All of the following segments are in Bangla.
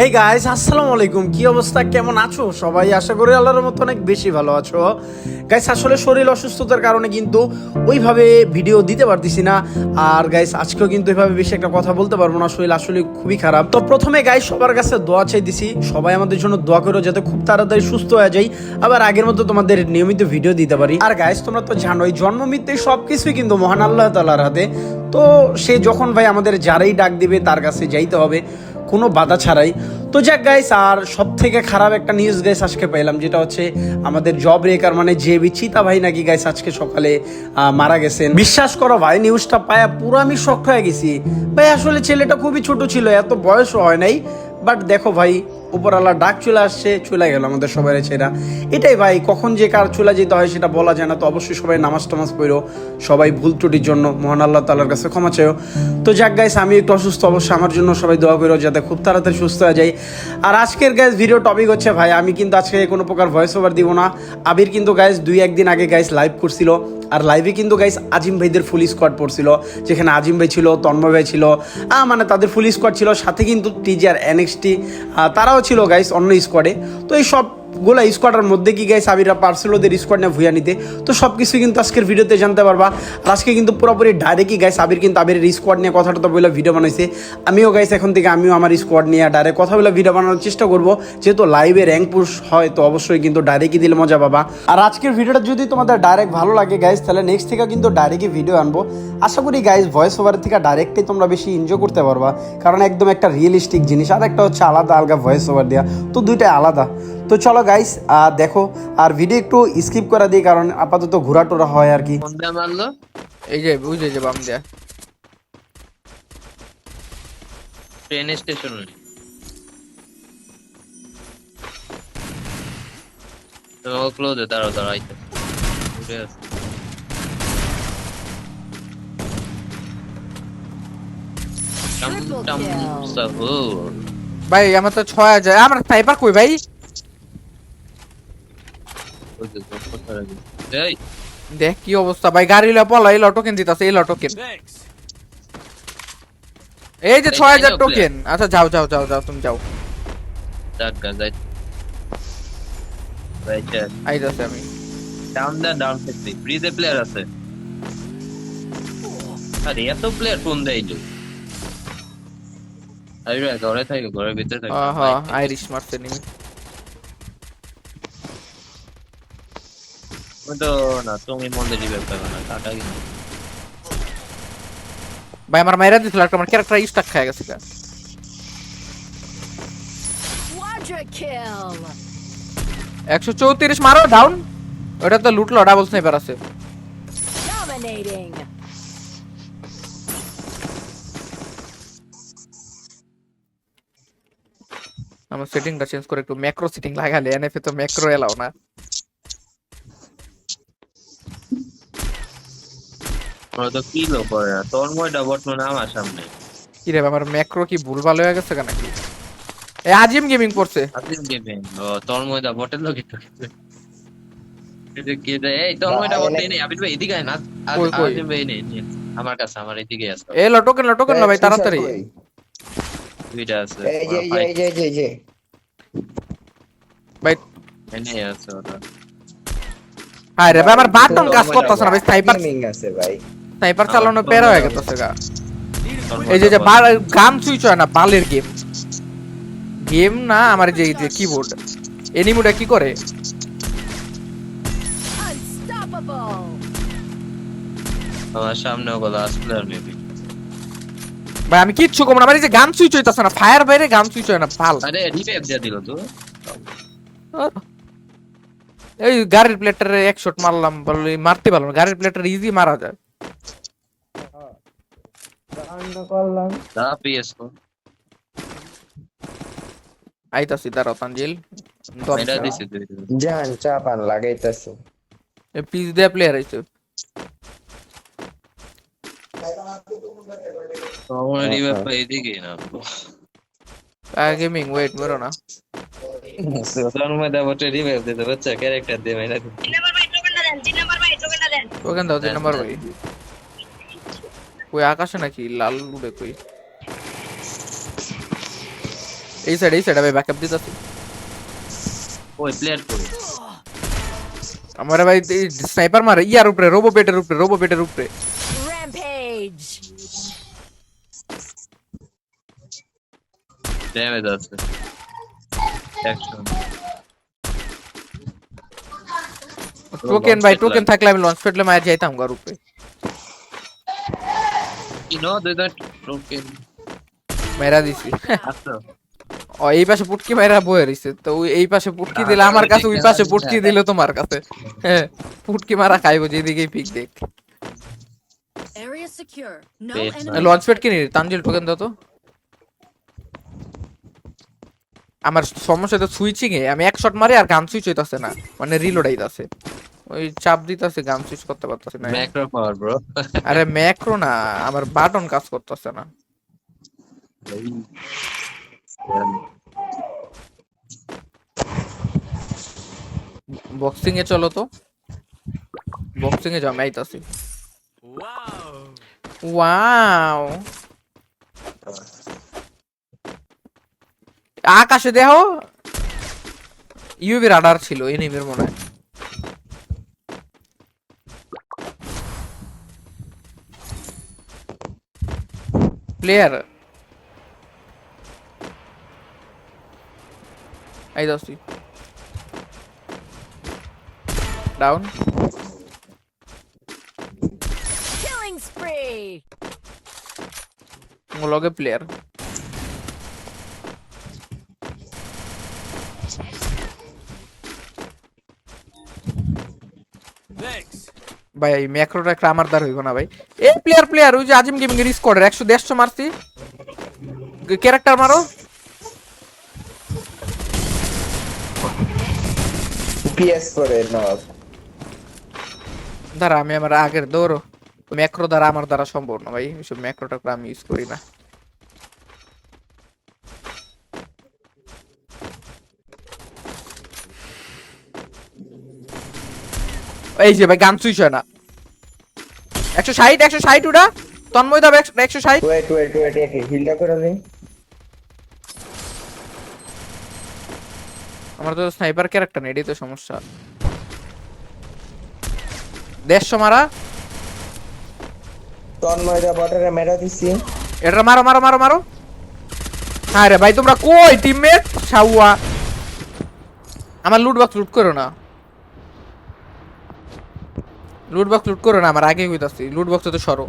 হেই গাইস আসসালামু আলাইকুম কি অবস্থা? কেমন আছো? সবাই আশা করি আল্লাহর মতো অনেক বেশি ভালো আছো। গাইস আসলে শরীর অসুস্থতার কারণে কিন্তু ওইভাবে ভিডিও দিতে পারতেছি না। আর গাইস আজকেও কিন্তু ওইভাবে বেশি একটা কথা বলতে পারব না। শরীর আসলে খুবই খারাপ। তো প্রথমে গাইস সবার কাছে দোয়া চাই দিছি সবাই আমাদের জন্য দোয়া করো যাতে খুব তাড়াতাড়ি সুস্থ হয়ে যাই। আবার আগের মতো তোমাদের নিয়মিত ভিডিও দিতে পারি। আর গাইস তোমরা তো জানোই, জন্ম, মৃত্যু সব কিছুই কিন্তু মহান আল্লাহ তাআলার হাতে। তো সে যখন ভাই আমাদের যারাই ডাক দিবে, তার কাছে যাইতে হবে। কোনো বাধা ছাড়াই। তো যাক গাইস আর সব থেকে খারাপ একটা নিউজ গাইস আজকে পেলাম যেটা হচ্ছে আমাদের জব রেকার মানে যে বিচিতা ভাই নাকি গাইস আজকে সকালে মারা গেছেন। বিশ্বাস করো ভাই নিউজটা পায়া পুরো আমি শক হয়ে গেছি। ভাই, আসলে ছেলেটা খুবই ছোট ছিল, এত বয়সও হয় নাই। বাট দেখো ভাই উপরওয়ালা ডাক চলে আসছে, চলে গেল আমাদের সবাই ছেড়া। এটাই ভাই, কখন যে কার চলে যেতে হয় সেটা বলা যায় না, তো অবশ্যই সবাই নামাজ টামাজ পড়ো, সবাই ভুল ত্রুটির জন্য, মহান আল্লাহ তালার কাছে ক্ষমা চাইও তো যাক গাইস আমি একটু অসুস্থ, অবশ্যই আমার জন্য সবাই দোয়া করো যাতে খুব তাড়াতাড়ি সুস্থ হয়ে যাই আর আজকের গাইস ভিডিও টপিক হচ্ছে ভাই, আমি কিন্তু আজকে কোনো প্রকার ভয়েস ওভার দিব না। আবির কিন্তু গাইস দুই একদিন আগে গাইস লাইভ করছিল। আর লাইভে কিন্তু গাইস আজিম ভাইদের ফুল স্কোয়াড পড়ছিল, যেখানে আজিম ভাই ছিল, তন্ময় ভাই ছিল মানে তাদের ফুল স্কোয়াড ছিল, সাথে কিন্তু টিজি আর এনএক্সটি তারাও ছিল গাইস অন্য স্কোয়াডে তো এই সব গোলা স্কোয়াডের মধ্যে কি গাইস আবিরা পার্সেল ওদের স্কোয়াড নিয়ে ভুয়া নিতে? তো সব কিছু কিন্তু আজকের ভিডিওতে জানতে পারবা। আর আজকে কিন্তু পুরোপুরি ডাইরেক্টই গাইস আবির কিন্তু আবিরের স্কোয়াড নিয়ে কথাটা তো বলে ভিডিও বানাইছে। আমিও গাইস এখন থেকে আমিও আমার স্কোয়াড নিয়ে ডাইরেক্ট কথা বলে ভিডিও বানানোর চেষ্টা করব। যেহেতু লাইভে র্যাঙ্ক পুশ হয়, তো অবশ্যই কিন্তু ডাইরেক্টই দিলে মজা পাবা। আর আজকের ভিডিওটা যদি তোমাদের ডাইরেক্ট ভালো লাগে গাইস তাহলে নেক্সট থেকে কিন্তু ডাইরেক্টই ভিডিও আনব। আশা করি গাইস ভয়েস ওভার থেকে ডাইরেক্টই তোমরা বেশি এনজয় করতে পারবা। কারণ একদম একটা রিয়েলিস্টিক জিনিস আর একটা হচ্ছে আলাদা আলগা ভয়েস ওভার দেওয়া তো দুইটাই আলাদা। তো চলো গাইস আর দেখো আর ভিডিও একটু স্কিপ করা দিই কারণ আপাতত ঘোরা টোরা হয় আর কি। মারলো? এই যে বুঝে যে বাম দিয়া ট্রেন স্টেশন দাঁড়াও দাঁড়াও আইতে। আসো। ভাই আমার তো ছয় হাজার আমার স্নাইপার কই ভাই ওই যে কোথায় রাখি এই দেখ কি অবস্থা ভাই গাড়ি লা পলা এই লটোকেন দিতাছে এই লটোকেন এই যে এই ছয় হাজার যাই হোক, টোকেন আচ্ছা যাও যাও যাও যাও তুমি যাও। ডাক গা যাই। রাইট আইতাছে আমি। ডাউন দা ডাউন ফিফটি ব্রিজে প্লেয়ার আছে। আরে এত প্লেয়ার কোন দেয় যে আরে ঘরে থাকে ঘরের ভিতরে থাকে। আইরিশ মারছে নি। তো না তুমি মন্দির রিভাইভ পাবে না টাটা কিন্তু ভাই আমার মাইরা দিছিল একটা আমার ক্যারেক্টার স্টাক খায় গেছে! একশো চৌত্রিশ মারো ডাউন ওটা তো লুটলো ডাবল স্নাইপার আছে! আমার সেটিংটা চেঞ্জ করে একটু ম্যাক্রো সেটিং লাগালে এনএফে তো ম্যাক্রো এলাও না ওরা তো কি লোক করে না তোর বর্তমানে আমার সামনে। কি রে আমার ম্যাক্রো কি ভুলভাল হয়ে গেছে কেন নাকি? এই আজিম গেমিং পড়ছে। আজিম গেমিং ও তোর বটের লোক এটা কি রে এই তোর বটে নেই আবির ভাই এদিকে না। আজ- কই, কই? আজিম ভাই নেই নেই। আমার কাছে আমার এদিকে আছে। এ না ভাই তাড়াতাড়ি। দুইটা আছে এই যে এই যে এই যে এই যে এই। যে ভাই এনে আছে ভাই আমার বাটন কাজ করতেছে না ভাই স্নাইপার গেমিং আছে ভাই। স্নাইপার চালানো পেরা হয়ে গেছে গা। এই যে গান সুইচ হয় না বালের গেম গেম না আমার যে যে কিবোর্ড এনিমুটা কি করে? আমার সামনে ওগুলো আসলে মেবি ভাই আমি কিচ্ছু কম না আমার এই যে গান সুইচ হইতাছে না ফায়ার বাইরে গান সুইচ হয় না ভালো। আরে রিভাইভ দিয়ে দিল তো। এই গাড়ির প্লেটার এক শট মারলাম বলে মারতে পারলাম। গাড়ির প্লেটার ইজি মারা যায়। দা পিএস কো আইতাছি দাঁড়াও তানজিল এটা দিছি জান চাপান লাগাইতাছে পিস দেয়া প্লেয়ার আইছে রিভাইভ পাই এদিকে না গেমিং ওয়েট মেরো না তোর মধ্যে বটে রিভাইভ দিতে বাচ্চা ক্যারেক্টার দে মাইনা ওখান দাও তিন নাম্বার ভাই কই আকাশে নাকি লাল উড়ে কই? এই সাইড এই সাইড আমি ব্যাকআপ দিতেছি। ওই প্লেয়ার করে আমার ভাই স্নাইপার মারে ইয়ার উপরে রোবো পেটের উপরে রোবো পেটের উপরে। Rampage. ড্যামেজ আছে। একশো টোকেন ভাই টোকেন থাকলে আমি লঞ্চ প্যাডলে মার যাইতাম ঘর উপরে। মেরা দিছি। আচ্ছা। ও এই পাশে পুটকি মেরা বয়ে রইছে। তো এই পাশে পুটকি দিলে আমার কাছে ওই পাশে পুটকি। দিলে তোমার কাছে। হ্যাঁ পুটকি মারা খাইবো যেদিকেই পিক দেখ. লঞ্চ প্যাড কিনি তানজিল টোকেন দাও তো। আমার সমস্যা তো সুইচিং এ আমি এক শট মারি আর গান সুইচ হইতাছে না। মানে রিলোড আইতাছে। ওই চাপ দিতাছে গান সুইচ করতে পারতাছে না। ম্যাক্রো পাওয়ার ব্রো আরে ম্যাক্রো না আমার বাটন কাজ করতেছে না। বক্সিং এ চলো তো। বক্সিং এ আমি আইতাছি। ওয়াও আকাশে দেখো। ইউবি রাডার ছিল এনিমির মনে হয়। প্লেয়ার এই দোস্তি ডাউন Killing spree. লগে প্লেয়ার ভাই এই ম্যাক্রোটা একটা আমার দ্বার হইব না ভাই। এ প্লেয়ার প্লেয়ার ওই যে আজিম গেমিং এর স্কোয়াডের একশো দেড়শো মারছি। ক্যারেক্টার মারো? পিএস করে নক দাঁড়া আমি আমার আগের দৌড় ম্যাক্রো দ্বারা আমার দ্বারা সম্ভব না ভাই ওইসব ম্যাক্রোটা আমি ইউজ করি না। এই যে ভাই গান সুইচ হয় না। একশো ষাট একশো ষাট ওটা। তন্ময় দাব একশো ষাট। আমার তো স্নাইপার ক্যারেক্টার নেই এটাই তো সমস্যা। দেড়শো মারা। তন্ময়দা বটারে মেরা দিছি। এটা মারো মারো মারো মারো। হ্যাঁ রে ভাই তোমরা কই টিমমেট সাউয়া আমার লুট বক্স লুট করো না। লুট বক্স লুট করো না আমার আগে কইতাছি লুট বক্স তো সরো।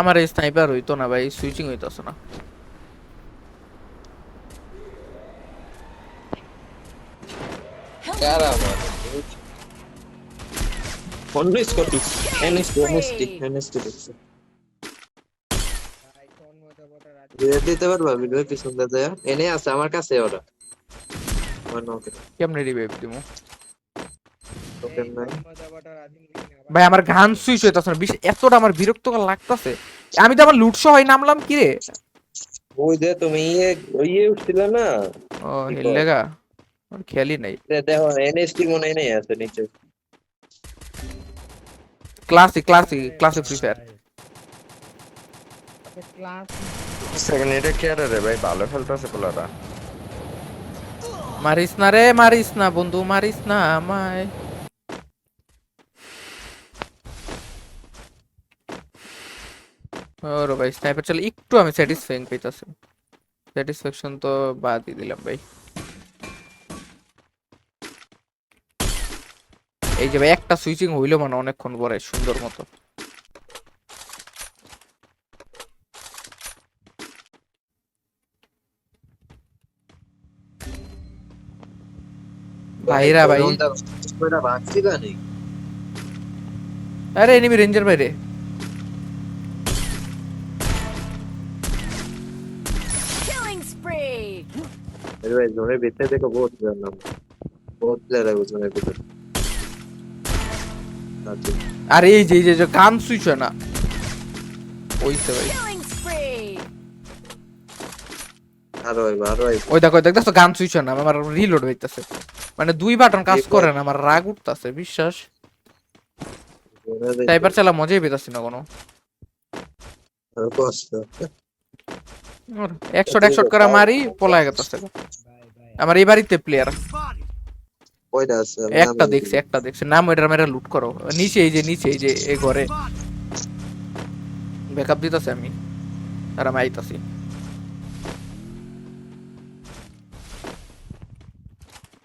আমার এই স্নাইপার হইতো না ভাই সুইচিং হইতাছে না. অন্য স্কোরটি এনএসটি এনএসটি এনএসটি দেখছি। দিতে পারবা? ভিডিও পিছন দিয়ে এনে আছে আমার কাছে ওরা কেমনে রিভাইভ দিমু? ভাই? আমার গান সুইচ হইতাছে না। এতটা আমার বিরক্তকর লাগতাছে। আমি তো আমার লুট সহ নামলাম কি রে? ওই যে তুমি ইয়ে ইয়ে উঠছিল না? ও? হিল্লেগা খেয়ালই নাই। দেখো এনএসটি মনে নেই আছে নিচে। Classic classic classic free fire second এটা রে ভাই? ভালো খেলতেছে পোলারা মারিস না রে মারিস না বন্ধু মারিস না আমায়। ওরে ভাই স্নাইপার চলে একটু আমি স্যাটিসফাইং পেইতাছি। স্যাটিসফ্যাকশন তো বাদই দিলাম ভাই। এই যে ভাই একটা সুইচিং হইল মানে অনেকক্ষণ পরে সুন্দর মতো। ভাইরা ভাই আরে এনিমি রেঞ্জার বাইরে Killing spree. এর ভাই জোনের ভিতরে দেখো বহুত প্লেয়ার নাম। বহুত প্লেয়ার আছে জোনের ভিতরে। আচ্ছা। আর এই যে এই যে- যে গান সুইচ হয় না। ওইতে ভাই. আরও আইবা ওই দেখো দেখ দেখছ গান সুইচ হয় না আমার রিলোড হইতাছে। মানে দুই বাটন কাজ করে না আমার রাগ উঠতাছে বিশ্বাস। স্নাইপার চালা মজাই পেতাছি না কোনো। কষ্ট একশো একশো করে মারি পলায় গেছে আমার এই বাড়িতে প্লেয়ার একটা দেখছি একটা দেখছি। নাম এটা মেরা লুট করো। নিচে এই যে নিচে এই যে এই ঘরে। ব্যাকআপ দিতেছে আমি। আর আমি আইতাছি।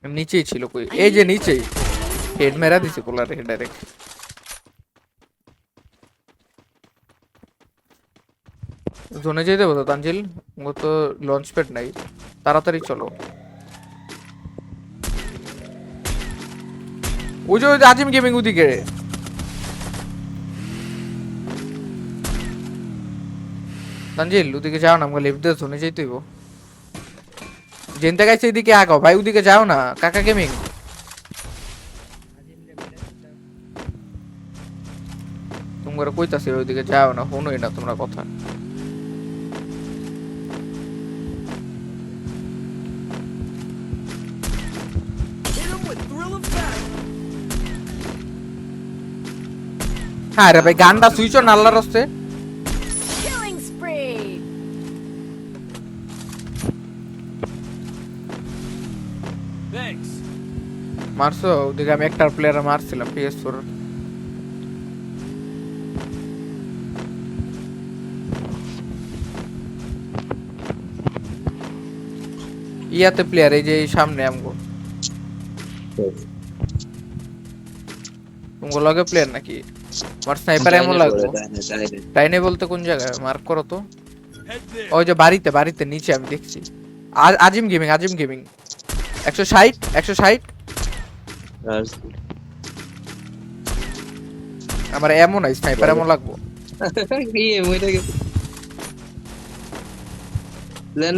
নিচেই ছিল কই? এই যে নিচেই। হেড মেরা দিছে কোলারে ডাইরেক্ট জোনে যেতে বলো তানজিল? ও তো লঞ্চ প্যাড নাই। তাড়াতাড়ি চলো। ওই যে আজিম গেমিং ওদিকে। তানজিল, ওদিকে যাও না, আমাকে লিফট দিয়ে শুনে যাই তুইব জেনতে গাইছে এদিকে আগাও ভাই ওদিকে যাও না, কাকা গেমিং তোমরা কইতাছে ওইদিকে যাও না, শুনোই না তোমরা কথা। হ্যাঁ রে ভাই, গানটা সুইচ অন, আল্লাহর মারছো? ওদিকে আমি একটা প্লেয়ার মারছিলাম পিএস ফোর ইয়াতে প্লেয়ার এই যে এই সামনে আমগো। তুমগো লগে প্লেয়ার নাকি? আমার স্নাইপার এমন লাগবে। ডাইনে বলতে কোন জায়গায়? মার্ক করো তো। ওই যে বাড়িতে বাড়িতে নিচে আমি দেখছি। আজিম গেমিং আজিম গেমিং একশো ষাট একশো ষাট। আমার এমন নাই স্নাইপার এমন লাগবো।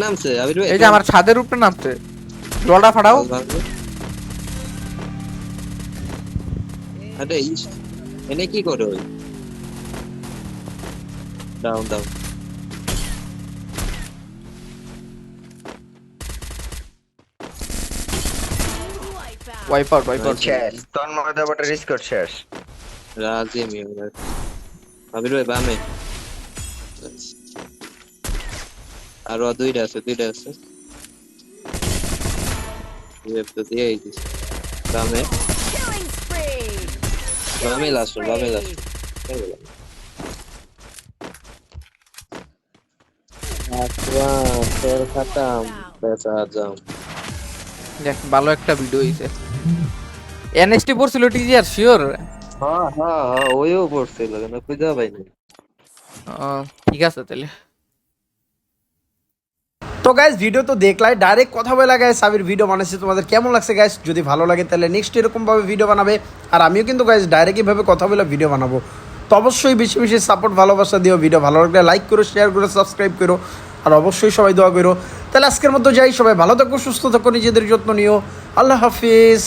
নামছে এই যে আমার ছাদের উপরে নামছে। জলটা ফাটাও। আরে এনে কি করে? Down down Wipe out. Wipe out wipe out শেষ। তোর ময়দা বাটার রিস্কট শেষ। রাজি আমি আবির ভাই বামে। আরও দুইটা আছে দুইটা আছে। ওয়েব তো দিয়ে দিস বামে. বামে লাস্ট বামে. লাস্ট আচ্ছা তোর খাতাম পেশা যাও দেখ ভালো একটা ভিডিও হইছে। এনএসটি পড়ছিল টিজিআর শিওর হ্যাঁ হ্যাঁ হ্যাঁ ওইও পড়ছিল কিন্তু খুঁজে পাই না ঠিক আছে তাহলে। তো গাইজ ভিডিও তো দেখলাই ডাইরেক্ট কথা বলে গাইজ সাবির ভিডিও বানাইছে তোমাদের কেমন লাগছে গাইজ যদি ভালো লাগে তাহলে নেক্সট এরকমভাবে ভিডিও বানাবে আর আমিও কিন্তু গাইজ ডাইরেক্ট এইভাবে কথা বলে ভিডিও বানাবো। তো অবশ্যই বেশি বেশি সাপোর্ট ভালোবাসা দিও ভিডিও ভালো লাগলে লাইক করো শেয়ার করো সাবস্ক্রাইব করো আর অবশ্যই সবাই দোয়া করো। তাহলে আজকের মতো যাই সবাই ভালো থাকো সুস্থ থাকো নিজেদের যত্ন নিও। আল্লাহ হাফিজ।